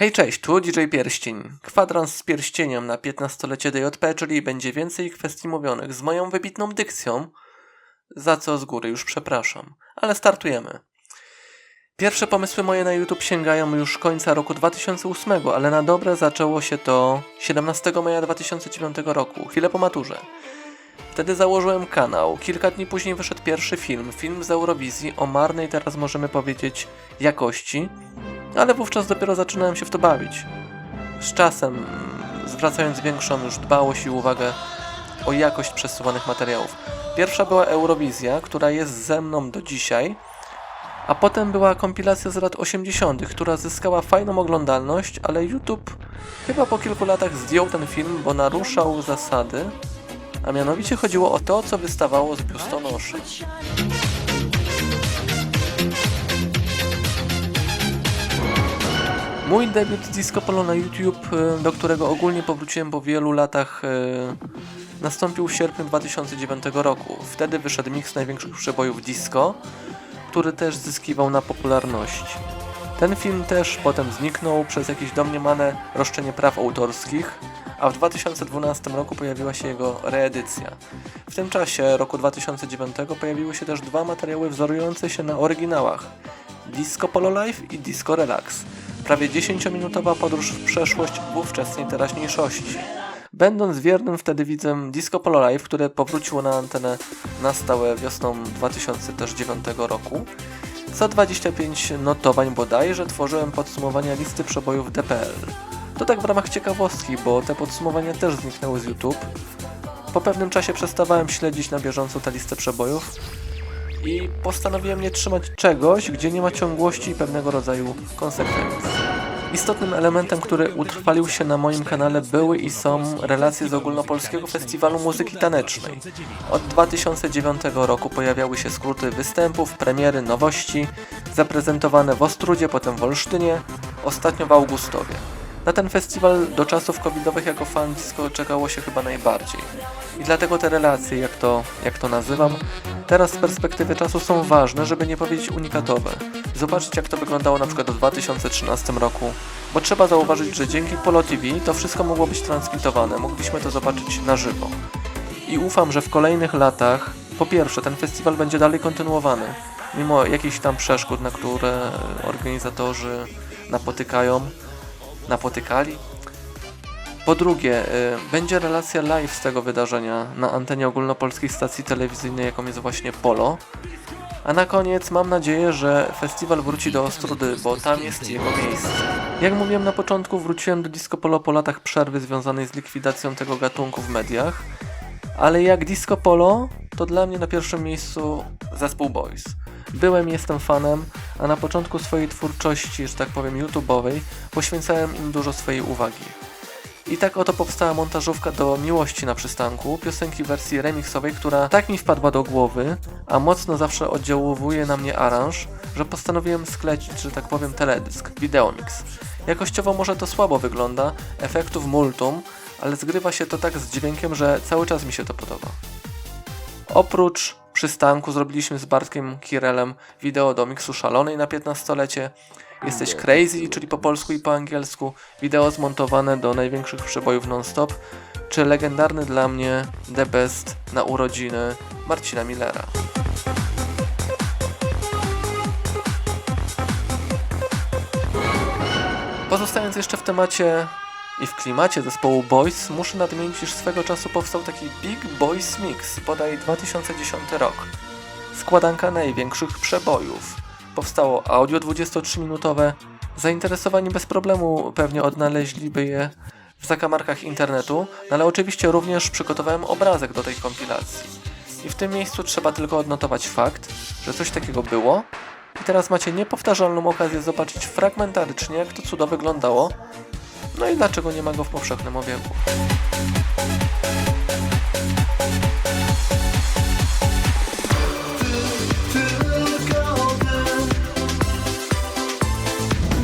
Hej, cześć, tu DJ Pierścień. Kwadrans z pierścieniem na 15-lecie DJP, czyli będzie więcej kwestii mówionych z moją wybitną dykcją, za co z góry już przepraszam. Ale startujemy. Pierwsze pomysły moje na YouTube sięgają już końca roku 2008, ale na dobre zaczęło się to 17 maja 2009 roku, chwilę po maturze. Wtedy założyłem kanał. Kilka dni później wyszedł pierwszy film, film z Eurowizji o marnej teraz możemy powiedzieć jakości, ale wówczas dopiero zaczynałem się w to bawić. Z czasem, zwracając większą już dbałość i uwagę o jakość przesyłanych materiałów. Pierwsza była Eurowizja, która jest ze mną do dzisiaj, a potem była kompilacja z lat 80., która zyskała fajną oglądalność, ale YouTube chyba po kilku latach zdjął ten film, bo naruszał zasady, a mianowicie chodziło o to, co wystawało z biustonoszy. Mój debiut Disco Polo na YouTube, y, do którego ogólnie powróciłem po wielu latach, y, nastąpił w sierpniu 2009 roku. Wtedy wyszedł miks największych przebojów disco, który też zyskiwał na popularności. Ten film też potem zniknął przez jakieś domniemane roszczenie praw autorskich, a w 2012 roku pojawiła się jego reedycja. W tym czasie, roku 2009, pojawiły się też dwa materiały wzorujące się na oryginałach Disco Polo Live i Disco Relax. Prawie 10-minutowa podróż w przeszłość w ówczesnej teraźniejszości. Będąc wiernym wtedy widzem Disco Polo Live, które powróciło na antenę na stałe wiosną 2009 roku, za 25 notowań bodajże tworzyłem podsumowania listy przebojów DPL. To tak w ramach ciekawostki, bo te podsumowania też zniknęły z YouTube. Po pewnym czasie przestawałem śledzić na bieżąco tę listę przebojów i postanowiłem nie trzymać czegoś, gdzie nie ma ciągłości i pewnego rodzaju konsekwencji. Istotnym elementem, który utrwalił się na moim kanale były i są relacje z ogólnopolskiego festiwalu muzyki tanecznej. Od 2009 roku pojawiały się skróty występów, premiery, nowości, zaprezentowane w Ostrudzie, potem w Olsztynie, ostatnio w Augustowie. Na ten festiwal do czasów covidowych jako fan czekało się chyba najbardziej. I dlatego te relacje, jak to, jak to nazywam, teraz z perspektywy czasu są ważne, żeby nie powiedzieć unikatowe. Zobaczcie jak to wyglądało na przykład w 2013 roku, bo trzeba zauważyć, że dzięki Polo TV to wszystko mogło być transmitowane, mogliśmy to zobaczyć na żywo. I ufam, że w kolejnych latach, po pierwsze, ten festiwal będzie dalej kontynuowany, mimo jakichś tam przeszkód, na które organizatorzy napotykają, napotykali. Po drugie, y, będzie relacja live z tego wydarzenia na antenie ogólnopolskiej stacji telewizyjnej, jaką jest właśnie Polo. A na koniec mam nadzieję, że festiwal wróci do Ostrudy, bo tam jest jego miejsce. Jak mówiłem na początku, wróciłem do Disco Polo po latach przerwy związanej z likwidacją tego gatunku w mediach. Ale jak Disco Polo, to dla mnie na pierwszym miejscu zespół Boys. Byłem jestem fanem, a na początku swojej twórczości, że tak powiem, YouTube'owej, poświęcałem im dużo swojej uwagi. I tak oto powstała montażówka do Miłości na przystanku, piosenki w wersji remixowej, która tak mi wpadła do głowy, a mocno zawsze oddziałuje na mnie aranż, że postanowiłem sklecić, że tak powiem, teledysk, videomix. Jakościowo może to słabo wygląda, efektów multum, ale zgrywa się to tak z dźwiękiem, że cały czas mi się to podoba. Oprócz przystanku zrobiliśmy z Bartkiem Kirelem wideo do miksu szalonej na 15-lecie. Jesteś crazy, czyli po polsku i po angielsku. Wideo zmontowane do największych przebojów non-stop. Czy legendarny dla mnie The Best na urodziny Marcina Millera. Pozostając jeszcze w temacie i w klimacie zespołu Boys, muszę nadmienić, iż swego czasu powstał taki Big Boys Mix, bodaj 2010 rok. Składanka największych przebojów. Powstało audio 23-minutowe. Zainteresowani bez problemu pewnie odnaleźliby je w zakamarkach internetu, no ale oczywiście również przygotowałem obrazek do tej kompilacji. I w tym miejscu trzeba tylko odnotować fakt, że coś takiego było. I teraz macie niepowtarzalną okazję zobaczyć fragmentarycznie, jak to cudo wyglądało, no i dlaczego nie ma go w powszechnym obiegu?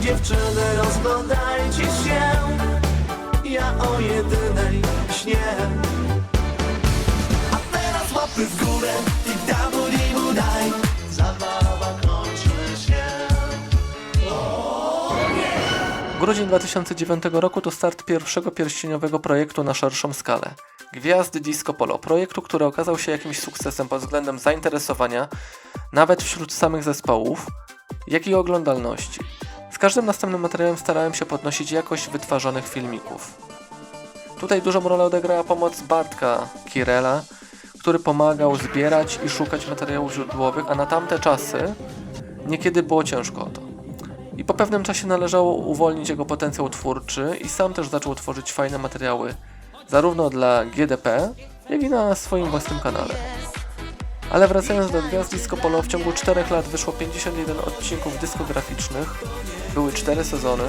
Dziewczyny, rozglądajcie się. Ja o jedynej śnię. A teraz łapy w górę Grudzień 2009 roku to start pierwszego pierścieniowego projektu na szerszą skalę. Gwiazd Disco Polo, projektu, który okazał się jakimś sukcesem pod względem zainteresowania, nawet wśród samych zespołów, jak i oglądalności. Z każdym następnym materiałem starałem się podnosić jakość wytwarzanych filmików. Tutaj dużą rolę odegrała pomoc Bartka Kirela, który pomagał zbierać i szukać materiałów źródłowych, a na tamte czasy niekiedy było ciężko o to. I po pewnym czasie należało uwolnić jego potencjał twórczy i sam też zaczął tworzyć fajne materiały, zarówno dla GDP, jak i na swoim własnym kanale. Ale wracając do Gwiazd Disco Polo, w ciągu 4 lat wyszło 51 odcinków dyskograficznych, były 4 sezony,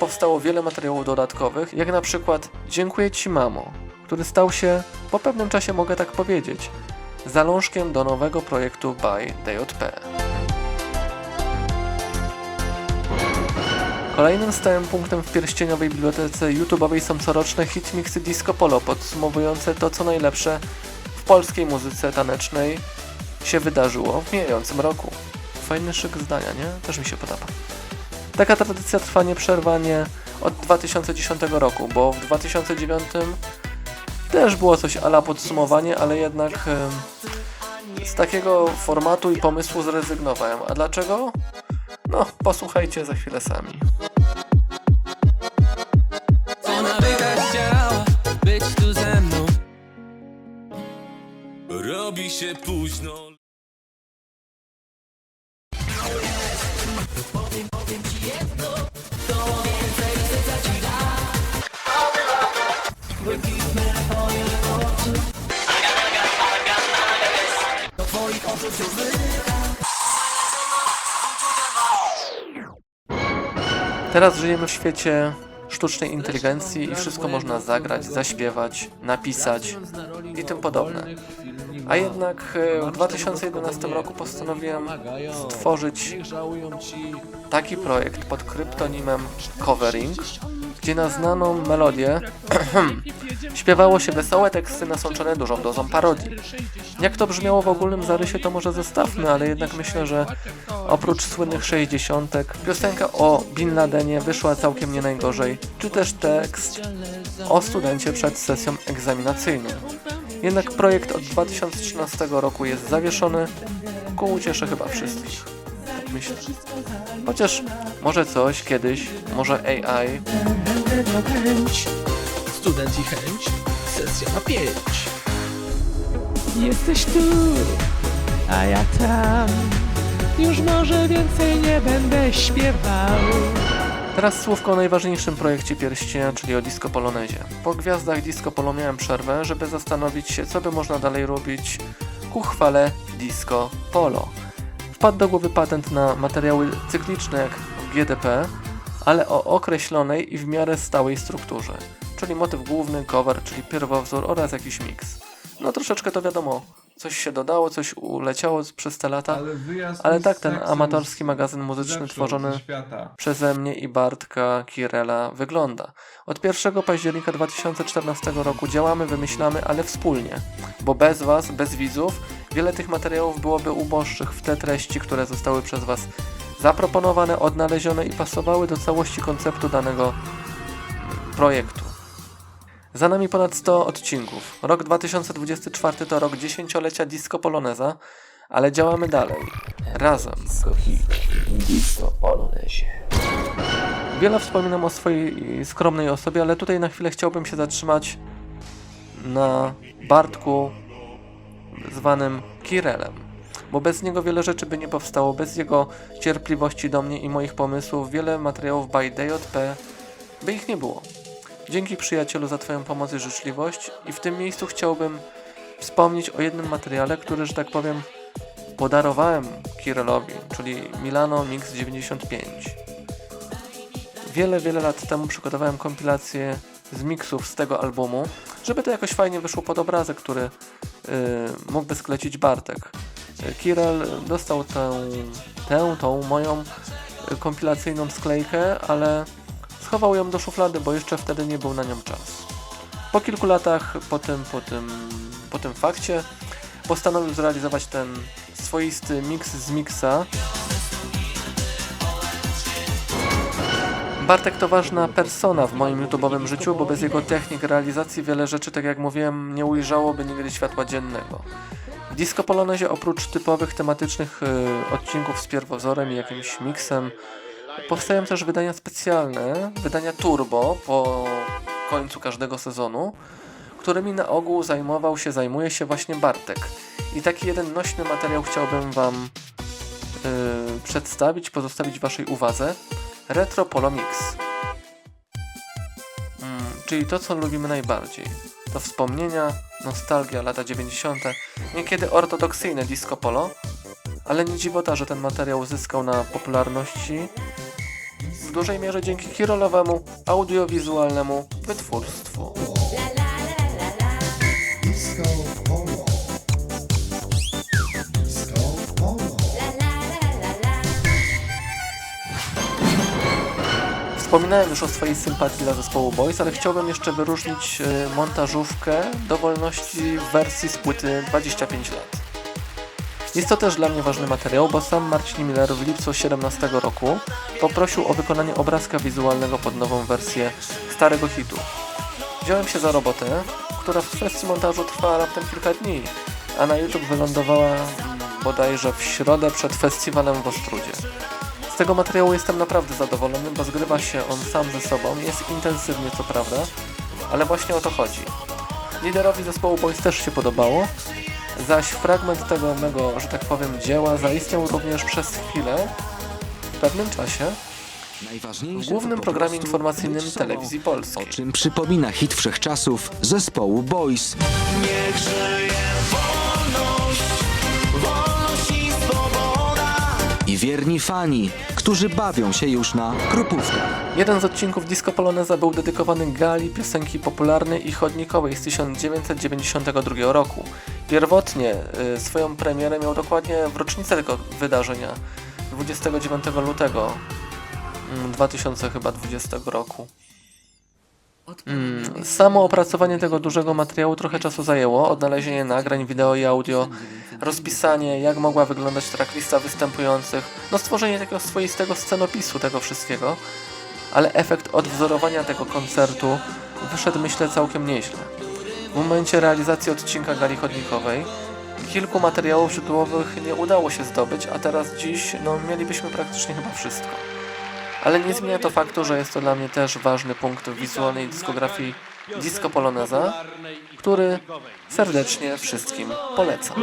powstało wiele materiałów dodatkowych, jak na przykład Dziękuję Ci Mamo, który stał się, po pewnym czasie mogę tak powiedzieć, zalążkiem do nowego projektu by DJP. Kolejnym stałym punktem w pierścieniowej bibliotece YouTube'owej są coroczne hitmixy Disco Polo, podsumowujące to, co najlepsze w polskiej muzyce tanecznej się wydarzyło w mijającym roku. Fajny szyk zdania, nie? Też mi się podoba. Taka tradycja trwa nieprzerwanie od 2010 roku, bo w 2009 też było coś ala podsumowanie, ale jednak z takiego formatu i pomysłu zrezygnowałem. A dlaczego? No, posłuchajcie za chwilę sami. Ona by tak chciała być tu ze mną Robi się późno Teraz żyjemy w świecie sztucznej inteligencji i wszystko można zagrać, zaśpiewać, napisać i tym podobne. A jednak e, w 2011 roku postanowiłem stworzyć taki projekt pod kryptonimem Covering, gdzie na znaną melodię śpiewało się wesołe teksty nasączone dużą dozą parodii. Jak to brzmiało w ogólnym zarysie, to może zostawmy, ale jednak myślę, że oprócz słynnych 60 piosenka o Bin Ladenie wyszła całkiem nie najgorzej, czy też tekst o studencie przed sesją egzaminacyjną. Jednak projekt od 2013 roku jest zawieszony, ku ucieszy chyba wszystkich. Tak myślę. Chociaż może coś kiedyś, może AI Będę miał chęć, student i chęć, sesja na pięć. Jesteś tu, a ja tam. Już może więcej nie będę śpiewał. Teraz słówko o najważniejszym projekcie pierścienia, czyli o Disco Polonezie. Po gwiazdach Disco Polo miałem przerwę, żeby zastanowić się, co by można dalej robić ku chwale Disco Polo. Wpadł do głowy patent na materiały cykliczne jak GDP, ale o określonej i w miarę stałej strukturze, czyli motyw główny, cover, czyli pierwowzór oraz jakiś miks. No troszeczkę to wiadomo, coś się dodało, coś uleciało przez te lata, Ale, ale tak ten amatorski magazyn muzyczny tworzony przeze mnie i Bartka Kirela wygląda. Od 1 października 2014 roku działamy, wymyślamy, ale wspólnie. Bo bez Was, bez widzów, wiele tych materiałów byłoby uboższych w te treści, które zostały przez Was zaproponowane, odnalezione i pasowały do całości konceptu danego projektu. Za nami ponad 100 odcinków. Rok 2024 to rok dziesięciolecia Disco Poloneza, ale działamy dalej. Razem. Wiele wspominam o swojej skromnej osobie, ale tutaj na chwilę chciałbym się zatrzymać na Bartku zwanym Kirelem. Bo bez niego wiele rzeczy by nie powstało, bez jego cierpliwości do mnie i moich pomysłów, wiele materiałów by DJP by ich nie było. Dzięki przyjacielu za Twoją pomoc i życzliwość i w tym miejscu chciałbym wspomnieć o jednym materiale, który, że tak powiem, podarowałem Kirelowi, czyli Milano Mix 95. Wiele, wiele lat temu przygotowałem kompilację z miksów z tego albumu, żeby to jakoś fajnie wyszło pod obrazek, który y, mógłby sklecić Bartek. Kirel dostał tę, tę, tą moją kompilacyjną sklejkę, ale schował ją do szuflady, bo jeszcze wtedy nie był na nią czas. Po kilku latach po tym, po tym, po tym fakcie postanowił zrealizować ten swoisty mix z miksa Bartek to ważna persona w moim YouTube'owym życiu, bo bez jego technik realizacji wiele rzeczy, tak jak mówiłem, nie ujrzałoby nigdy światła dziennego. W Disco Polonezie oprócz typowych tematycznych y, odcinków z pierwowzorem i jakimś miksem, powstają też wydania specjalne, wydania turbo po końcu każdego sezonu, którymi na ogół zajmował się, zajmuje się właśnie Bartek. I taki jeden nośny materiał chciałbym Wam y, przedstawić, pozostawić Waszej uwadze. Retro Polo Mix. Mm, czyli to, co lubimy najbardziej. To wspomnienia, nostalgia, lata 90., niekiedy ortodoksyjne disco polo, ale nie dziwota, że ten materiał uzyskał na popularności w dużej mierze dzięki kirolowemu, audiowizualnemu wytwórstwu. Wspominałem już o swojej sympatii dla zespołu Boys, ale chciałbym jeszcze wyróżnić e, montażówkę dowolności w wersji z płyty 25 lat. Jest to też dla mnie ważny materiał, bo sam Marcin Miller w lipcu 2017 roku poprosił o wykonanie obrazka wizualnego pod nową wersję starego hitu. Wziąłem się za robotę, która w kwestii montażu trwała raptem kilka dni, a na YouTube wylądowała mm, bodajże w środę przed festiwalem w Ostrudzie. Z tego materiału jestem naprawdę zadowolony, bo zgrywa się on sam ze sobą, jest intensywnie co prawda, ale właśnie o to chodzi. Liderowi zespołu Boys też się podobało, zaś fragment tego mego, że tak powiem, dzieła zaistniał również przez chwilę, w pewnym czasie, w głównym programie informacyjnym telewizji polskiej. O czym przypomina hit wszechczasów zespołu Boys. Niech żyje I wierni fani, którzy bawią się już na krupówkach. Jeden z odcinków Disco Poloneza był dedykowany gali piosenki popularnej i chodnikowej z 1992 roku. Pierwotnie y, swoją premierę miał dokładnie w rocznicę tego wydarzenia, 29 lutego mm, 2020 roku. Mm, samo opracowanie tego dużego materiału trochę czasu zajęło, odnalezienie nagrań, wideo i audio, rozpisanie, jak mogła wyglądać tracklista występujących, no stworzenie takiego swoistego scenopisu tego wszystkiego, ale efekt odwzorowania tego koncertu wyszedł myślę całkiem nieźle. W momencie realizacji odcinka gali chodnikowej kilku materiałów źródłowych nie udało się zdobyć, a teraz dziś no, mielibyśmy praktycznie chyba wszystko. Ale nie zmienia to faktu, że jest to dla mnie też ważny punkt w wizualnej dyskografii Disco Poloneza, który serdecznie wszystkim polecam.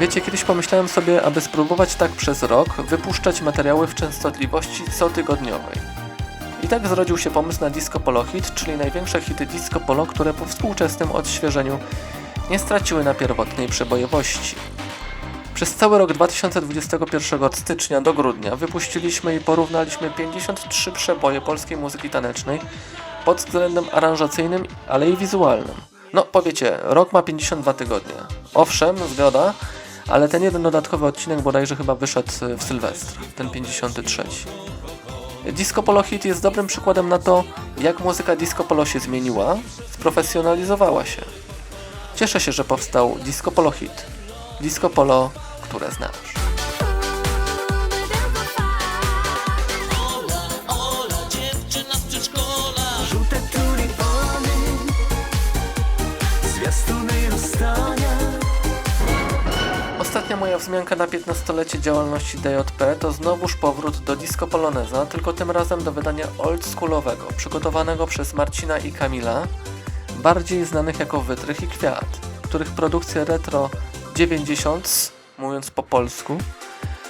Wiecie, kiedyś pomyślałem sobie, aby spróbować tak przez rok wypuszczać materiały w częstotliwości cotygodniowej. I tak zrodził się pomysł na Disco Polo Hit, czyli największe hity Disco Polo, które po współczesnym odświeżeniu nie straciły na pierwotnej przebojowości. Przez cały rok 2021 od stycznia do grudnia wypuściliśmy i porównaliśmy 53 przeboje polskiej muzyki tanecznej pod względem aranżacyjnym, ale i wizualnym. No powiecie, rok ma 52 tygodnie. Owszem, zgoda, ale ten jeden dodatkowy odcinek bodajże chyba wyszedł w Sylwestra, ten 53. Disco Polo Hit jest dobrym przykładem na to, jak muzyka disco polo się zmieniła, sprofesjonalizowała się. Cieszę się, że powstał Disco Polo Hit. Disco Polo, które znasz. Moja wzmianka na 15-lecie działalności DJP to znowuż powrót do disco poloneza, tylko tym razem do wydania oldschoolowego, przygotowanego przez Marcina i Kamila, bardziej znanych jako Wytrych i Kwiat, których produkcje retro 90, mówiąc po polsku,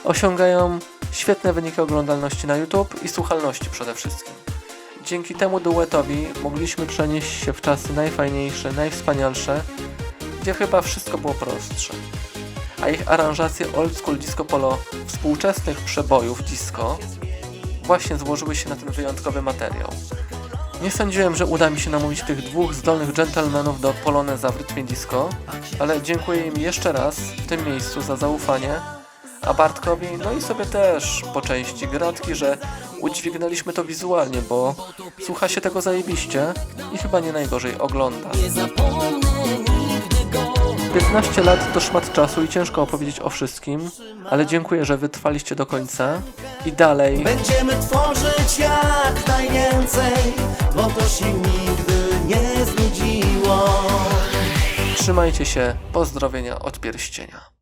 osiągają świetne wyniki oglądalności na YouTube i słuchalności przede wszystkim. Dzięki temu duetowi mogliśmy przenieść się w czasy najfajniejsze, najwspanialsze, gdzie chyba wszystko było prostsze a ich aranżacje old school disco polo współczesnych przebojów disco właśnie złożyły się na ten wyjątkowy materiał. Nie sądziłem, że uda mi się namówić tych dwóch zdolnych gentlemanów do poloneza w rytmie disco, ale dziękuję im jeszcze raz w tym miejscu za zaufanie, a Bartkowi, no i sobie też po części gratki, że udźwignęliśmy to wizualnie, bo słucha się tego zajebiście i chyba nie najgorzej ogląda. 15 lat to szmat czasu i ciężko opowiedzieć o wszystkim, ale dziękuję, że wytrwaliście do końca. I dalej. Będziemy tworzyć jak najwięcej Bo to się nigdy nie znudziło Trzymajcie się. Pozdrowienia od pierścienia.